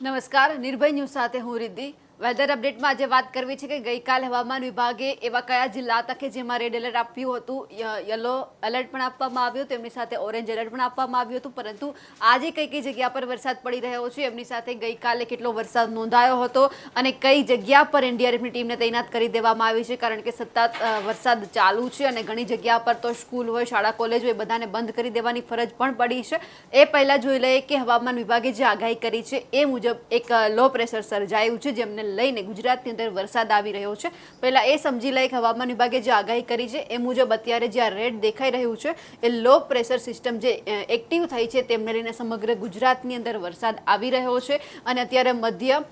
નમસ્કાર નિર્ભય ન્યૂઝ સાથે હું રિદ્ધિ. વેધર અપડેટમાં આજે વાત કરવી છે કે ગઈકાલે હવામાન વિભાગે એવા કયા જિલ્લા હતા કે જેમાં રેડ એલર્ટ આપ્યું હતું? યલો એલર્ટ પણ આપવામાં આવ્યું હતું, એમની સાથે ઓરેન્જ એલર્ટ પણ આપવામાં આવ્યું હતું, પરંતુ આજે કઈ કઈ જગ્યા પર વરસાદ પડી રહ્યો છે? એમની સાથે ગઈકાલે કેટલો વરસાદ નોંધાયો હતો અને કઈ જગ્યા પર એનડીઆરએફની ટીમને તૈનાત કરી દેવામાં આવી છે? કારણ કે સતત વરસાદ ચાલુ છે અને ઘણી જગ્યા પર તો સ્કૂલ હોય, શાળા, કોલેજ હોય બધાને બંધ કરી દેવાની ફરજ પણ પડી છે. એ પહેલાં જોઈ લઈએ કે હવામાન વિભાગે જે આગાહી કરી છે, એ મુજબ એક લો પ્રેશર સર્જાયું છે, જેમને લઈને ગુજરાતની અંદર વરસાદ આવી રહ્યો છે. પહેલાં એ સમજી લઈએ કે હવામાન વિભાગે જે આગાહી કરી છે, એ મુજબ અત્યારે જે આ રેડ દેખાઈ રહ્યું છે, એ લો પ્રેશર સિસ્ટમ જે એક્ટિવ થઈ છે, તેમને લઈને સમગ્ર ગુજરાતની અંદર વરસાદ આવી રહ્યો છે. અને અત્યારે મધ્ય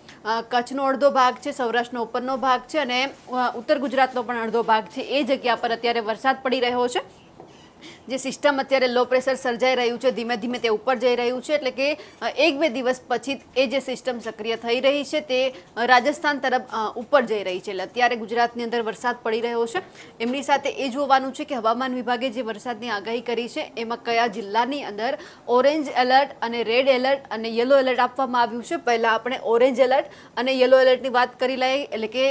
કચ્છનો અડધો ભાગ છે, સૌરાષ્ટ્રનો ઉપરનો ભાગ છે અને ઉત્તર ગુજરાતનો પણ અડધો ભાગ છે. એ જગ્યા પર અત્યારે વરસાદ પડી રહ્યો છે. જે સિસ્ટમ અત્યારે લો પ્રેશર સર્જાઈ રહ્યું છે, ધીમે ધીમે તે ઉપર જઈ રહ્યું છે, એટલે કે એક બે દિવસ પછી એ જે સિસ્ટમ સક્રિય થઈ રહી છે, તે રાજસ્થાન તરફ ઉપર જઈ રહી છે. એટલે અત્યારે ગુજરાતની અંદર વરસાદ પડી રહ્યો છે. એમની સાથે એ જોવાનું છે કે હવામાન વિભાગે જે વરસાદની આગાહી કરી છે, એમાં કયા જિલ્લાની અંદર ઓરેન્જ એલર્ટ અને રેડ એલર્ટ અને યલો એલર્ટ આપવામાં આવ્યું છે? પહેલાં આપણે ઓરેન્જ એલર્ટ અને યલો એલર્ટની વાત કરી લઈએ, એટલે કે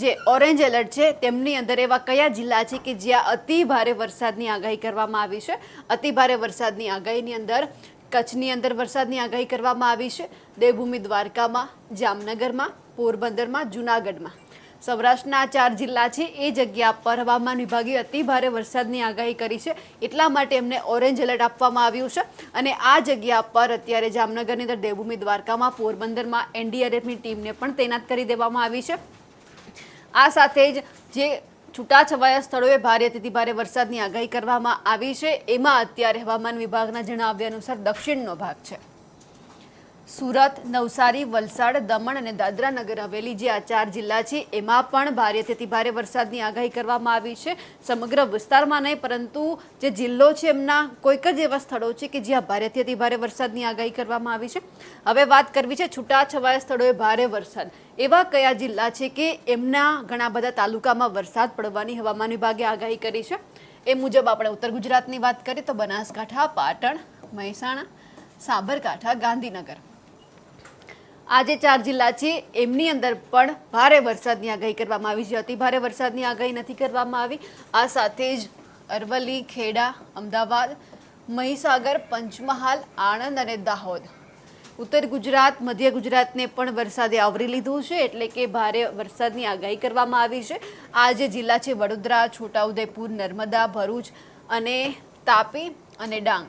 જે ઓરેન્જ એલર્ટ છે, તેમની અંદર એવા કયા જિલ્લા છે કે જ્યાં અતિ ભારે વરસાદની આગાહી કરવામાં આવી છે? અતિ ભારે વરસાદની આગાહીની અંદર, કચ્છની અંદર વરસાદની આગાહી કરવામાં આવી છે, દેવભૂમિ દ્વારકામાં, જામનગરમાં, પોરબંદરમાં, જુનાગઢમાં. સૌરાષ્ટ્રના ચાર જિલ્લા છે, એ જગ્યા પર હવામાન વિભાગે અતિ ભારે વરસાદની આગાહી કરી છે, એટલા માટે એમને ઓરેન્જ એલર્ટ આપવામાં આવ્યું છે. અને આ જગ્યા પર અત્યારે જામનગરની અંદર દેવભૂમિ દ્વારકામાં, પોરબંદરમાં એનડીઆરએફની ટીમને પણ તૈનાત કરી દેવામાં આવી છે. આ સાથે જ જે છૂટાછવાયા સ્થળોએ ભારે અતિથી ભારે વરસાદની આગાહી કરવામાં આવી છે, એમાં અત્યારે હવામાન વિભાગના જણાવ્યા અનુસાર દક્ષિણનો ભાગ છે. સુરત, નવસારી, વલસાડ, દમણ અને દાદરા નગર હવેલી જે આ ચાર જિલ્લા છે, એમાં પણ ભારેથી ભારે વરસાદની આગાહી કરવામાં આવી છે. સમગ્ર વિસ્તારમાં નહીં, પરંતુ જે જિલ્લો છે, એમના કોઈક જ એવા સ્થળો છે કે જ્યાં ભારેથી ભારે વરસાદની આગાહી કરવામાં આવી છે. હવે વાત કરવી છે છૂટાછવાયા સ્થળોએ ભારે વરસાદ. એવા કયા જિલ્લા છે કે એમના ઘણા બધા તાલુકામાં વરસાદ પડવાની હવામાન વિભાગે આગાહી કરી છે? એ મુજબ આપણે ઉત્તર ગુજરાતની વાત કરીએ તો બનાસકાંઠા, પાટણ, મહેસાણા, સાબરકાંઠા, ગાંધીનગર. આ જે ચાર જિલ્લા છે, એમની અંદર પણ ભારે વરસાદની આગાહી કરવામાં આવી છે. અતિ ભારે વરસાદની આગાહી નથી કરવામાં આવી. આ સાથે જ અરવલ્લી, ખેડા, અમદાવાદ, મહીસાગર, પંચમહાલ, આણંદ અને દાહોદ. ઉત્તર ગુજરાત, મધ્ય ગુજરાતને પણ વરસાદે આવરી લીધું છે, એટલે કે ભારે વરસાદની આગાહી કરવામાં આવી છે. આ જે જિલ્લા છે, વડોદરા, છોટાઉદેપુર, નર્મદા, ભરૂચ અને તાપી અને ડાંગ.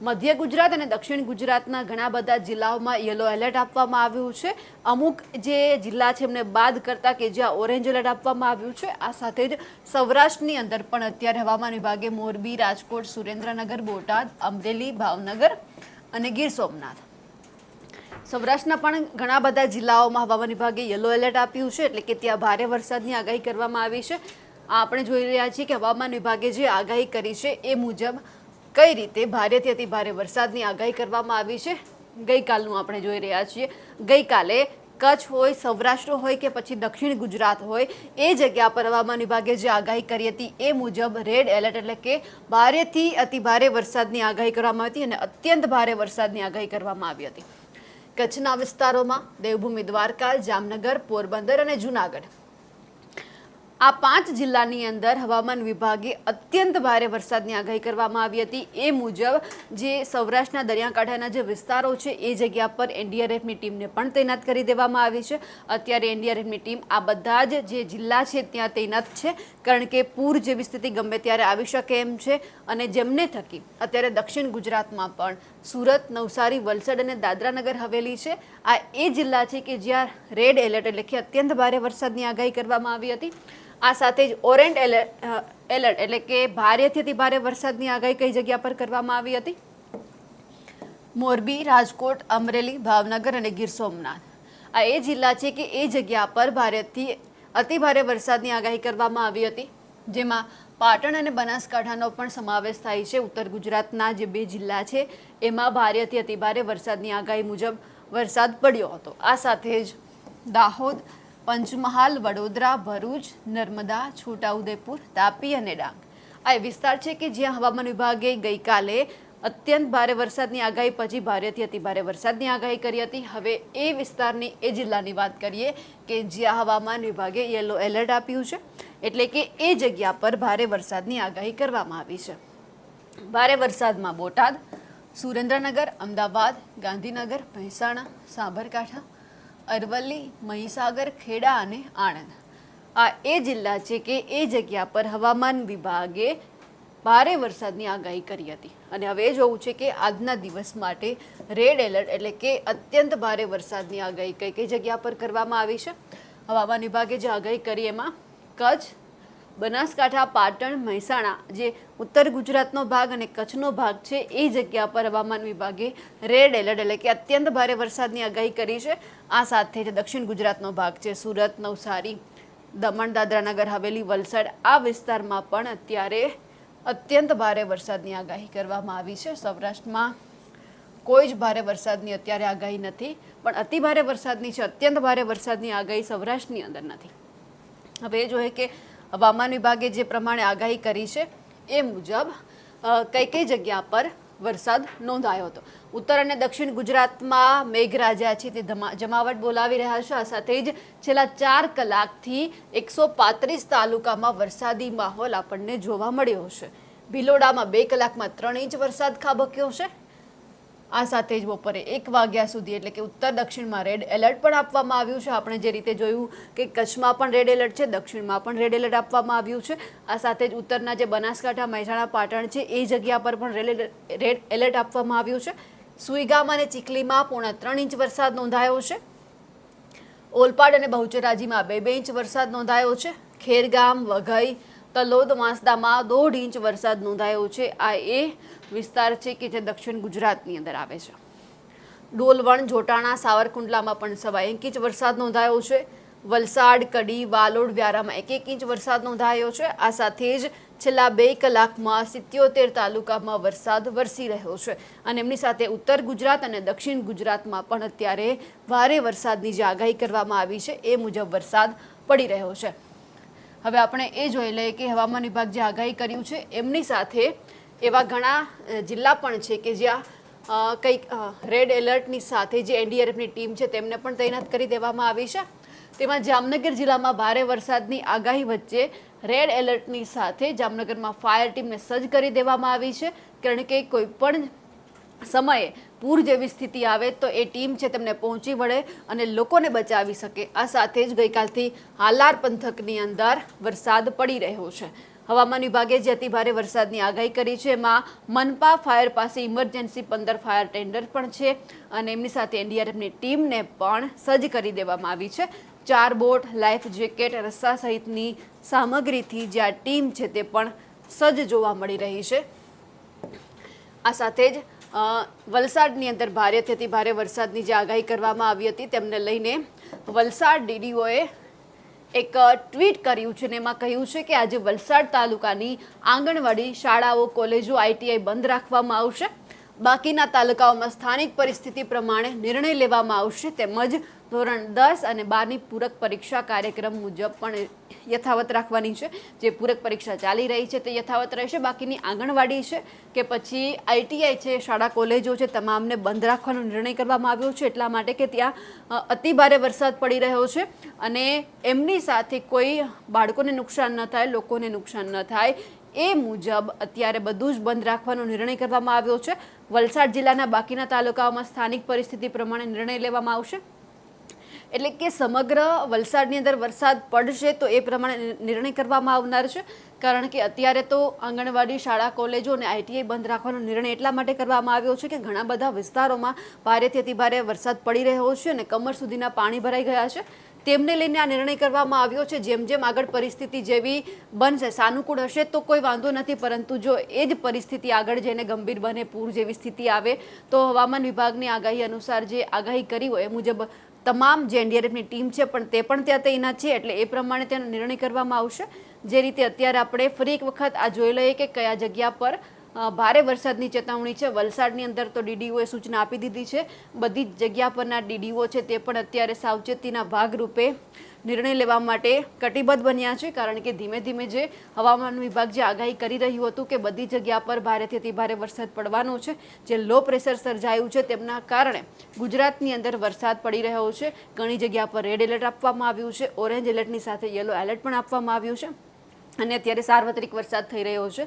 મધ્ય ગુજરાત અને દક્ષિણ ગુજરાતના ઘણા બધા જિલ્લાઓમાં યલો એલર્ટ આપવામાં આવ્યું છે. અમુક જે જિલ્લા છે, એમને બાદ કરતા કે જ્યાં ઓરેન્જ એલર્ટ આપવામાં આવ્યું છે, આ સાથે જ સૌરાષ્ટ્રની અંદર પણ અત્યારે હવામાન વિભાગે મોરબી, રાજકોટ, સુરેન્દ્રનગર, બોટાદ, અમરેલી, ભાવનગર અને ગીર સોમનાથ. સૌરાષ્ટ્રના પણ ઘણા બધા જિલ્લાઓમાં હવામાન વિભાગે યલો એલર્ટ આપ્યું છે, એટલે કે ત્યાં ભારે વરસાદની આગાહી કરવામાં આવી છે. આપણે જોઈ રહ્યા છીએ કે હવામાન વિભાગે જે આગાહી કરી છે, એ મુજબ કઈ રીતે ભારેથી અતિ ભારે વરસાદની આગાહી કરવામાં આવી છે? ગઈકાલનું આપણે જોઈ રહ્યા છીએ. ગઈકાલે કચ્છ હોય, સૌરાષ્ટ્ર હોય કે પછી દક્ષિણ ગુજરાત હોય, એ જગ્યા પર હવામાન વિભાગે જે આગાહી કરી હતી એ મુજબ રેડ એલર્ટ એટલે કે ભારેથી અતિ ભારે વરસાદની આગાહી કરવામાં આવી હતી અને અત્યંત ભારે વરસાદની આગાહી કરવામાં આવી હતી. કચ્છના વિસ્તારોમાં દેવભૂમિ દ્વારકા, જામનગર, પોરબંદર અને જુનાગઢ. આ પાંચ જિલ્લાની અંદર હવામાન વિભાગે અત્યંત ભારે વરસાદની આગાહી કરવામાં આવી હતી. એ મુજબ જે સૌરાષ્ટ્રના દરિયાકાંઠાના જે વિસ્તારો છે, એ જગ્યા પર એનડીઆરએફની ટીમને પણ તૈનાત કરી દેવામાં આવી છે. અત્યારે એનડીઆરએફની ટીમ આ બધા જ જે જિલ્લા છે, ત્યાં તૈનાત છે. કારણ કે પૂર જેવી સ્થિતિ ગમે ત્યારે આવી શકે એમ છે. અને જેમને થકી અત્યારે દક્ષિણ ગુજરાતમાં પણ સુરત, નવસારી, વલસાડ અને દાદરાનગર હવેલી છે. આ એ જિલ્લા છે કે જ્યાં રેડ એલર્ટ એટલે કે અત્યંત ભારે વરસાદની આગાહી કરવામાં આવી હતી. આ સાથે જ ઓરેન્જ એલર્ટ એલર્ટ એટલે કે ભારેથી અતિ ભારે વરસાદની આગાહી કઈ જગ્યા પર કરવામાં આવી હતી? મોરબી, રાજકોટ, અમરેલી, ભાવનગર અને ગીર સોમનાથ. આ એ જિલ્લા છે કે એ જગ્યા પર ભારેથી અતિ ભારે વરસાદની આગાહી કરવામાં આવી હતી, જેમાં પાટણ અને બનાસકાંઠાનો પણ સમાવેશ થાય છે. ઉત્તર ગુજરાતના જે બે જિલ્લા છે, એમાં ભારેથી અતિ ભારે વરસાદની આગાહી મુજબ વરસાદ પડ્યો હતો. આ સાથે જ દાહોદ, પંચમહાલ, વડોદરા, ભરૂચ, નર્મદા, છોટાઉદેપુર, તાપી અને ડાંગ. આ એ વિસ્તાર છે કે જ્યાં હવામાન વિભાગે ગઈકાલે અત્યંત ભારે વરસાદની આગાહી, પછી ભારેથી અતિ ભારે વરસાદની આગાહી કરી હતી. હવે એ વિસ્તારની, એ જિલ્લાની વાત કરીએ કે જ્યાં હવામાન વિભાગે યલો એલર્ટ આપ્યું છે, એટલે કે એ જગ્યા પર ભારે વરસાદની આગાહી કરવામાં આવી છે. ભારે વરસાદમાં બોટાદ, સુરેન્દ્રનગર, અમદાવાદ, ગાંધીનગર, મહેસાણા, સાબરકાંઠા, અરવલ્લી, મહીસાગર, ખેડા અને આણંદ. આ એ જિલ્લા છે કે એ જગ્યા પર હવામાન વિભાગે ભારે વરસાદની આગાહી કરી હતી. અને હવે જોવું છે કે આજના દિવસ માટે રેડ એલર્ટ એટલે કે અત્યંત ભારે વરસાદની આગાહી કઈ કઈ જગ્યા પર કરવામાં આવી છે? હવામાન વિભાગે જે આગાહી કરી એમાં કચ્છ, બનાસકાંઠા, પાટણ, મહેસાણા જે ઉત્તર ગુજરાતનો ભાગ અને કચ્છનો ભાગ છે, એ જગ્યા પર હવામાન વિભાગે રેડ એલર્ટ એટલે કે અત્યંત ભારે વરસાદની આગાહી કરી છે. આ સાથે જ દક્ષિણ ગુજરાતનો ભાગ છે, સુરત, નવસારી, દમણ, દાદરા નગર, હવેલી, વલસાડ આ વિસ્તારમાં પણ અત્યારે અત્યંત ભારે વરસાદની આગાહી કરવામાં આવી છે. સૌરાષ્ટ્રમાં કોઈ જ ભારે વરસાદની અત્યારે આગાહી નથી, પણ અતિ ભારે વરસાદની છે, અત્યંત ભારે વરસાદની આગાહી સૌરાષ્ટ્રની અંદર નથી. હવે એ જોઈએ કે હવામાન વિભાગે જે પ્રમાણે આગાહી કરી છે, એ મુજબ કઈ કઈ જગ્યા પર વરસાદ નોંધાયો હતો. ઉત્તર અને દક્ષિણ ગુજરાતમાં મેઘરાજા છે તે જમાવટ બોલાવી રહ્યા છે. આ સાથે જ છેલ્લા ચાર કલાકથી એકસો પાંત્રીસ તાલુકામાં વરસાદી માહોલ આપણને જોવા મળ્યો છે. ભિલોડામાં બે કલાકમાં ત્રણ ઇંચ વરસાદ ખાબક્યો છે. આ સાથે જ બપોરે એક વાગ્યા સુધી, એટલે કે ઉત્તર દક્ષિણમાં રેડ એલર્ટ પણ આપવામાં આવ્યું છે. આપણે જે રીતે જોયું કે કચ્છમાં પણ રેડ એલર્ટ છે, દક્ષિણમાં પણ રેડ એલર્ટ આપવામાં આવ્યું છે. આ સાથે જ ઉત્તરના જે બનાસકાંઠા, મહેસાણા, પાટણ છે, એ જગ્યા પર પણ રેડ એલર્ટ આપવામાં આવ્યું છે. સુઈગામ અને ચીખલીમાં પોણા ત્રણ ઇંચ વરસાદ નોંધાયો છે. ઓલપાડ અને બહુચરાજીમાં બે બે ઇંચ વરસાદ નોંધાયો છે. ખેરગામ, વઘઈ તલોદ માસદામાં દોઢ ઇંચ વરસાદ નોંધાયો છે. આ એ વિસ્તાર છે કે જે દક્ષિણ ગુજરાતની અંદર આવે છે. ડોલવણ, જોટાણા, સાવરકુંડલામાં પણ સવા એક ઇંચ વરસાદ નોંધાયો છે. વલસાડ, કડી, વાલોડ, વ્યારામાં એક એક ઇંચ વરસાદ નોંધાયો છે. આ સાથે જ છેલ્લા બે કલાકમાં સિત્યોતેર તાલુકામાં વરસાદ વરસી રહ્યો છે અને એમની સાથે ઉત્તર ગુજરાત અને દક્ષિણ ગુજરાતમાં પણ અત્યારે ભારે વરસાદની જે આગાહી કરવામાં આવી છે. એ મુજબ વરસાદ પડી રહ્યો છે. હવે આપણે એ જોઈ લઈએ કે હવામાન વિભાગ જે આગાહી કર્યું છે, એમની સાથે એવા ઘણા જિલ્લા પણ છે કે જ્યાં કંઈક રેડ એલર્ટની સાથે જે એનડીઆરએફની ટીમ છે તેમને પણ તૈનાત કરી દેવામાં આવી છે. તેમાં જામનગર જિલ્લામાં ભારે વરસાદની આગાહી વચ્ચે રેડ એલર્ટની સાથે જામનગરમાં ફાયર ટીમને સજ્જ કરી દેવામાં આવી છે. કારણ કે કોઈ પણ સમયે પૂર જેવી સ્થિતિ આવે તો એ ટીમ છે તેમને પહોંચી વળે અને લોકોને બચાવી શકે. આ સાથે જ ગઈકાલથી હાલાર પંથકની અંદર વરસાદ પડી રહ્યો છે. હવામાન વિભાગે જે અતિભારે વરસાદની આગાહી કરી છે. એમાં મનપા ફાયર પાસે ઇમરજન્સી પંદર ફાયર ટેન્ડર પણ છે અને એમની સાથે એનડીઆરએફની ટીમને પણ સજ્જ કરી દેવામાં આવી છે. ચાર બોટ, લાઈફ જેકેટ, રસ્સા સહિતની સામગ્રીથી જે આ ટીમ છે તે પણ સજ્જ જોવા મળી રહી છે. આ સાથે જ વલસાડની અંદર ભારેથી અતિ ભારે વરસાદની જે આગાહી કરવામાં આવી હતી, તેમને લઈને વલસાડ ડીડીઓએ એક ટ્વીટ કર્યું છે ને એમાં કહ્યું છે કે આજે વલસાડ તાલુકાની આંગણવાડી શાળાઓ, કોલેજો, આઈટીઆઈ બંધ રાખવામાં આવશે. બાકીના તાલુકાઓમાં સ્થાનિક પરિસ્થિતિ પ્રમાણે નિર્ણય લેવામાં આવશે તેમજ ધોરણ દસ અને બારની પૂરક પરીક્ષા કાર્યક્રમ મુજબ પણ યથાવત રાખવાની છે. જે પૂરક પરીક્ષા ચાલી રહી છે તે યથાવત રહેશે. બાકીની આંગણવાડી છે કે પછી આઈટીઆઈ છે, શાળા, કોલેજો છે તમામને બંધ રાખવાનો નિર્ણય કરવામાં આવ્યો છે. એટલા માટે કે ત્યાં અતિભારે વરસાદ પડી રહ્યો છે અને એમની સાથે કોઈ બાળકોને નુકસાન ન થાય, લોકોને નુકસાન ન થાય. એ મુજબ અત્યારે બધું જ બંધ રાખવાનો નિર્ણય કરવામાં આવ્યો છે. વલસાડ જિલ્લાના બાકીના તાલુકાઓમાં સ્થાનિક પરિસ્થિતિ પ્રમાણે નિર્ણય લેવામાં આવશે. એટલે કે સમગ્ર વલસાડની અંદર વરસાદ પડશે તો એ પ્રમાણે નિર્ણય કરવામાં આવનાર છે. કારણ કે અત્યારે તો આંગણવાડી શાળા, કોલેજો અને આઈટીઆઈ બંધ રાખવાનો નિર્ણય એટલા માટે કરવામાં આવ્યો છે કે ઘણા બધા વિસ્તારોમાં ભારેથી અતિભારે વરસાદ પડી રહ્યો છે અને કમર સુધીના પાણી ભરાઈ ગયા છે. તેમને લઈને આ નિર્ણય કરવામાં આવ્યો છે. જેમ જેમ આગળ પરિસ્થિતિ જેવી બનશે, સાનુકૂળ હશે તો કોઈ વાંધો નથી. પરંતુ જો એ જ પરિસ્થિતિ આગળ જઈને ગંભીર બને, પૂર જેવી સ્થિતિ આવે, તો હવામાન વિભાગની આગાહી અનુસાર જે આગાહી કરી હોય એ મુજબ તમામ જે એનડીઆરએફની ટીમ છે, પણ તે પણ ત્યાં તૈનાત છે. એટલે એ પ્રમાણે તેનો નિર્ણય કરવામાં આવશે. જે રીતે અત્યારે આપણે ફરી એક વખત આ જોઈ લઈએ કે કયા જગ્યા પર ભારે વરસાદની ચેતવણી છે. વલસાડની અંદર તો ડીડીઓએ સૂચના આપી દીધી છે. બધી જ જગ્યા પરના ડીડીઓ છે તે પણ અત્યારે સાવચેતીના ભાગરૂપે નિર્ણય લેવા માટે કટિબદ્ધ બન્યા છે. કારણ કે ધીમે ધીમે જે હવામાન વિભાગ જે આગાહી કરી રહ્યું હતું કે બધી જગ્યા પર ભારેથી અતિ ભારે વરસાદ પડવાનો છે. જે લો પ્રેશર સર્જાયું છે તેમના કારણે ગુજરાતની અંદર વરસાદ પડી રહ્યો છે. ઘણી જગ્યા પર રેડ એલર્ટ આપવામાં આવ્યું છે. ઓરેન્જ એલર્ટની સાથે યલો એલર્ટ પણ આપવામાં આવ્યું છે. અને અત્યારે સાર્વત્રિક વરસાદ થઈ રહ્યો છે.